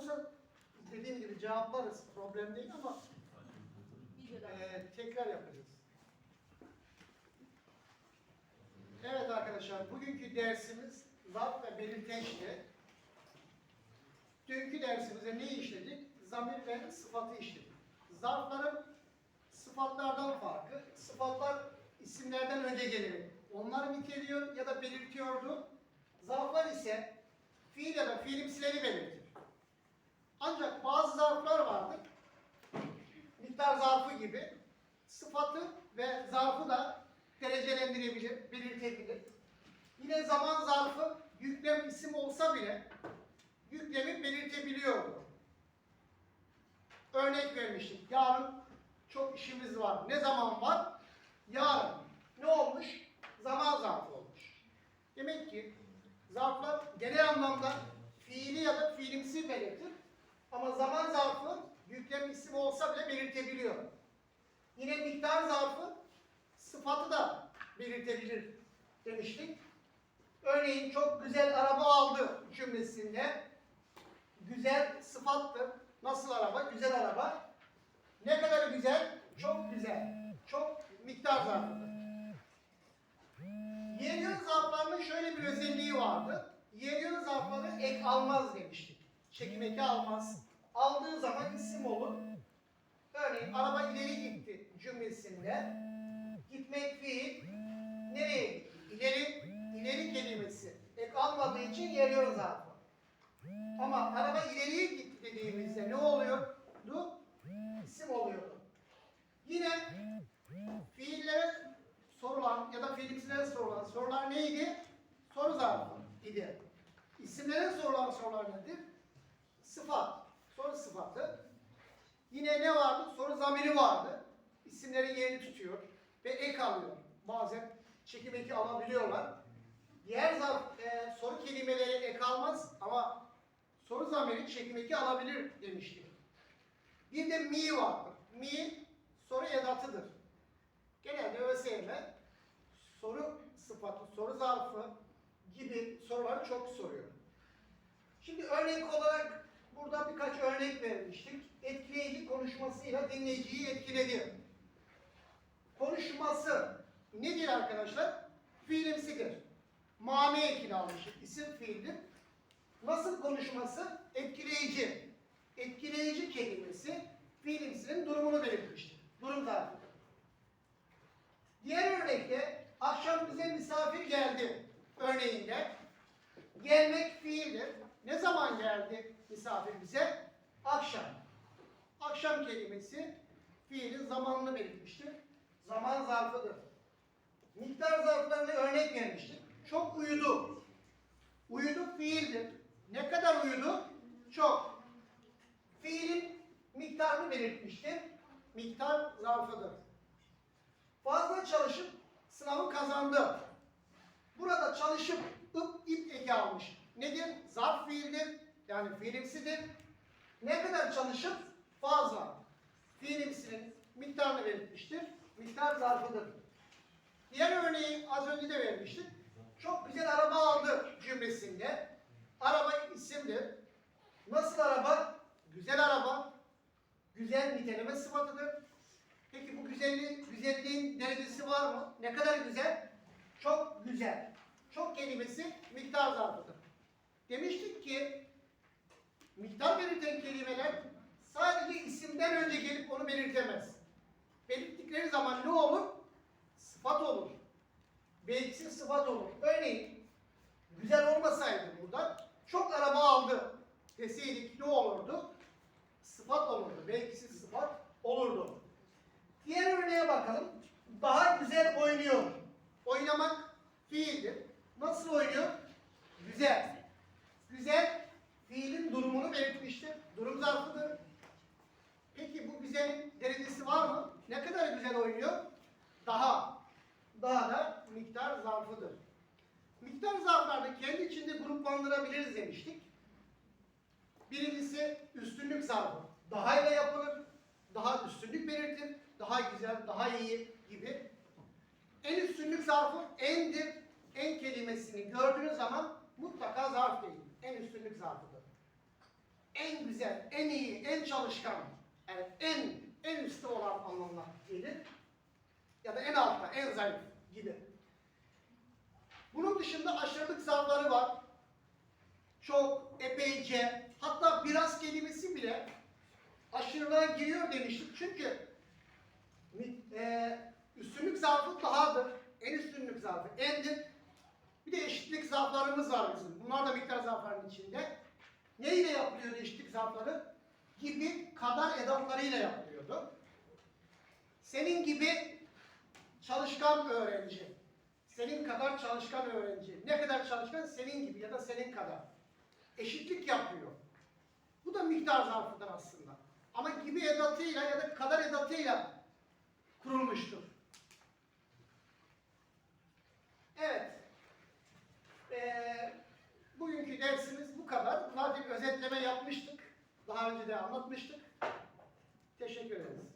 olursa dediğim gibi cevaplarız. Problem değil ama e, tekrar yapacağız. Evet arkadaşlar, bugünkü dersimiz zarf ve belirteçti. Dünkü dersimizde ne işledik? Zamir ve sıfatı işledik. Zarfların sıfatlardan farkı, sıfatlar isimlerden önce gelir. Onları niteliyor ya da belirtiyordu. Zarflar ise fiil ya da fiilimsileri belirtir. Ancak bazı zarflar vardır. Miktar zarfı gibi sıfatı ve zarfı da derecelendirebilir, belirtebilir. Yine zaman zarfı yüklem isim olsa bile yüklemi belirtebiliyordu. Örnek vermiştik. Yarın çok işimiz var. Ne zaman var? Yarın. Ne olmuş? Zaman zarfı olmuş. Demek ki zarflar genel anlamda fiili ya da fiilimsi belirtir. Ama zaman zarfı yüklem isim olsa bile belirtebiliyor. Yine miktar zarfı sıfatı da belirtebilir demiştik. Örneğin çok güzel araba aldı cümlesinde güzel sıfattır. Nasıl araba? Güzel araba. Ne kadar güzel? Çok güzel. Çok miktar zarfıdır. Yeryön zarflarının şöyle bir özelliği vardı. Yeryön zarfları ek almaz demiştik. Çekim eki almaz. Aldığı zaman isim olur. Örneğin araba ileri gitti cümlesinde. Gitmek fiil. Nereye gitti? İleri, ileri kelimesi. Ek almadığı için yeryön zarfı. Ama araba ileriye gitti dediğimizde ne oluyordu? İsim oluyordu. Yine fiillere sorulan ya da fiilimsilere sorulan sorular neydi? Soru zarfı idi. İsimlere sorulan sorular nedir? Sıfat. Soru sıfatı. Yine ne vardı? Soru zamiri vardı. İsimlerin yerini tutuyor ve ek alıyor. Bazen çekim eki alabiliyorlar. Diğer zarf, e, soru kelimeleri ek almaz ama soru zamiri çekim eki alabilir demiştik. Bir de mi vardır. Mi soru edatıdır. Genelde ÖSYM soru sıfatı, soru zarfı gibi soruları çok soruyor. Şimdi örnek olarak burada birkaç örnek vermiştik. Etkileyici konuşmasıyla dinleyiciyi etkiledi. Konuşması nedir arkadaşlar? Fiilimsidir. Mame ekini almıştık. İsim fiildir. Nasıl konuşması? Etkileyici. Etkileyici kelimesi fiilimsinin durumunu belirtmiştir. Durum zarfıdır. Diğer örnekte akşam bize misafir geldi örneğinde gelmek fiildir. Ne zaman geldi misafir bize? Akşam. Akşam kelimesi fiilin zamanını belirtmiştir. Zaman zarfıdır. Miktar zarflarına örnek vermiştik. Çok uyudu. Uyudu fiildir. Ne kadar uyudu? Çok. Fiilin miktarını belirtmiştir. Miktar zarfıdır. Fazla çalışıp sınavı kazandı. Burada çalışıp ıp ip eki almış. Nedir? Zarf fiildir. Yani fiilimsidir. Ne kadar çalışıp fazla. Fiilimsinin miktarını belirtmiştir. Miktar zarfıdır. Diğer örneği az önce de vermiştik. Çok güzel araba aldı cümlesinde. Araba isimdir. Nasıl araba? Güzel araba. Güzel niteleme sıfatıdır. Peki bu güzelliğin, güzelliğin derecesi var mı? Ne kadar güzel? Çok güzel. Çok kelimesi miktar zarfıdır. Demiştik ki miktar belirten kelimeler sadece isimden önce gelip onu belirtemez. Belirttikleri zaman ne olur? Sıfat olur. Belirsiz sıfat olur. Örneğin güzel olmasaydı burada çok araba aldı deseydik ne olurdu? Sıfat olurdu. Belirsiz sıfat olurdu. Diğer örneğe bakalım. Daha güzel oynuyor. Oynamak fiildir. Nasıl oynuyor? Güzel. Güzel fiilin durumunu belirtmiştir. Durum zarfıdır. Peki bu güzelin derecesi var mı? Ne kadar güzel oynuyor? Daha. Daha da miktar zarfıdır. Miktar zarflarda kendi içinde gruplandırabiliriz demiştik. Birincisi üstünlük zarfı. Daha ile yapılır. Daha üstünlük belirtir. Daha güzel, daha iyi gibi. En üstünlük zarfı endir. En kelimesini gördüğünüz zaman mutlaka zarf değil. En üstünlük zarfıdır. En güzel, en iyi, en çalışkan, yani en en üstte olan anlamına gelir. Ya da en altta, en zayıf gibi. Bunun dışında aşırılık zaafları var. Çok, epeyce, hatta biraz kelimesi bile aşırılığa giriyor demiştik. Çünkü e, üstünlük zaafı dahadır. En üstünlük zaafı endir. Bir de eşitlik zaaflarımız var bizim. Bunlar da miktar zaaflarının içinde. Neyle yapılıyor eşitlik zaafları? Gibi, kadar edatlarıyla yapılıyordu. Senin gibi çalışkan öğrenci. Senin kadar çalışkan öğrenci. Ne kadar çalışkan? Senin gibi ya da senin kadar. Eşitlik yapıyor. Bu da miktar zarfıdır aslında. Ama gibi edatıyla ya da kadar edatıyla kurulmuştur. Evet. Ee, bugünkü dersimiz bu kadar. Zaten özetleme yapmıştık. Daha önce de anlatmıştık. Teşekkür ederiz.